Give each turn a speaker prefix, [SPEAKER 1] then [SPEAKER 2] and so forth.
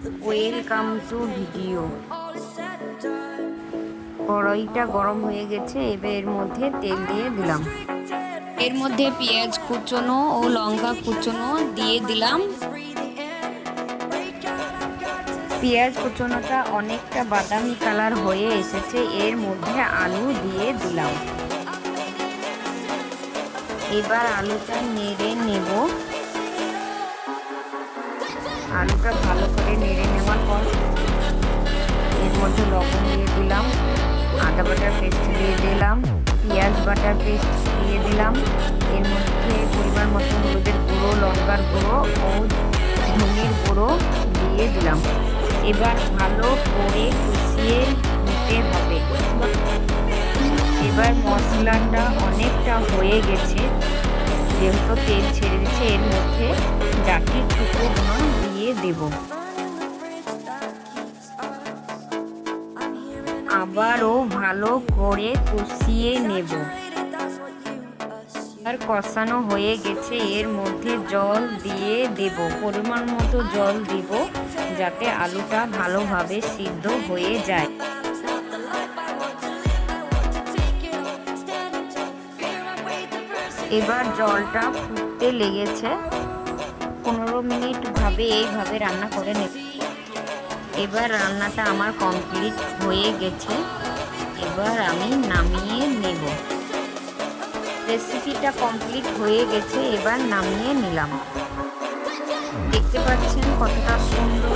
[SPEAKER 1] Welcome to video কড়াইটা গরম হয়ে গেছে এবার এর মধ্যে তেল দিয়ে দিলাম। এর মধ্যে পেঁয়াজ কুচনো ও লঙ্কা কুচনো দিয়ে দিলাম। পেঁয়াজ কুচনোটা অনেকটা বাদামি কালার হয়ে এসেছে এর মধ্যে আলু দিয়ে দিলাম। এবার আলুটা নেড়ে নেব। আলুটা ভালো করে আদা বাটার পেস্ট দিয়ে দিলাম, পেঁয়াজ বাটার পেস্ট দিয়ে দিলাম। এর মধ্যে পরিমাণ মতো হলুদের গুঁড়ো, লঙ্কার গুঁড়ো ও ধনের গুঁড়ো দিয়ে দিলাম। এবার ভালো করে কষিয়ে নিতে হবে। এবার মশলাটা অনেকটা হয়ে গেছে। যেহেতু তেল ছেড়ে দিচ্ছে এর মধ্যে ডাকির টুকরোগুলো দিয়ে দেব। আবারও ভালো করে কষিয়ে নেব। আর কষানো হয়ে গেছে, এর মধ্যে জল দিয়ে দেব। পরিমাণ মতো জল দিব যাতে আলুটা ভালোভাবে সিদ্ধ হয়ে যায়। এবার জলটা ফুটতে লেগেছে। পনেরো মিনিট ভাবে এইভাবে রান্না করে নেব। এবার রান্নাটা আমার কমপ্লিট হয়ে গেছে। এবার আমি নামিয়ে নেব। রেসিপিটা কমপ্লিট হয়ে গেছে, এবার নামিয়ে নিলাম। দেখতে পাচ্ছেন কতটা সুন্দর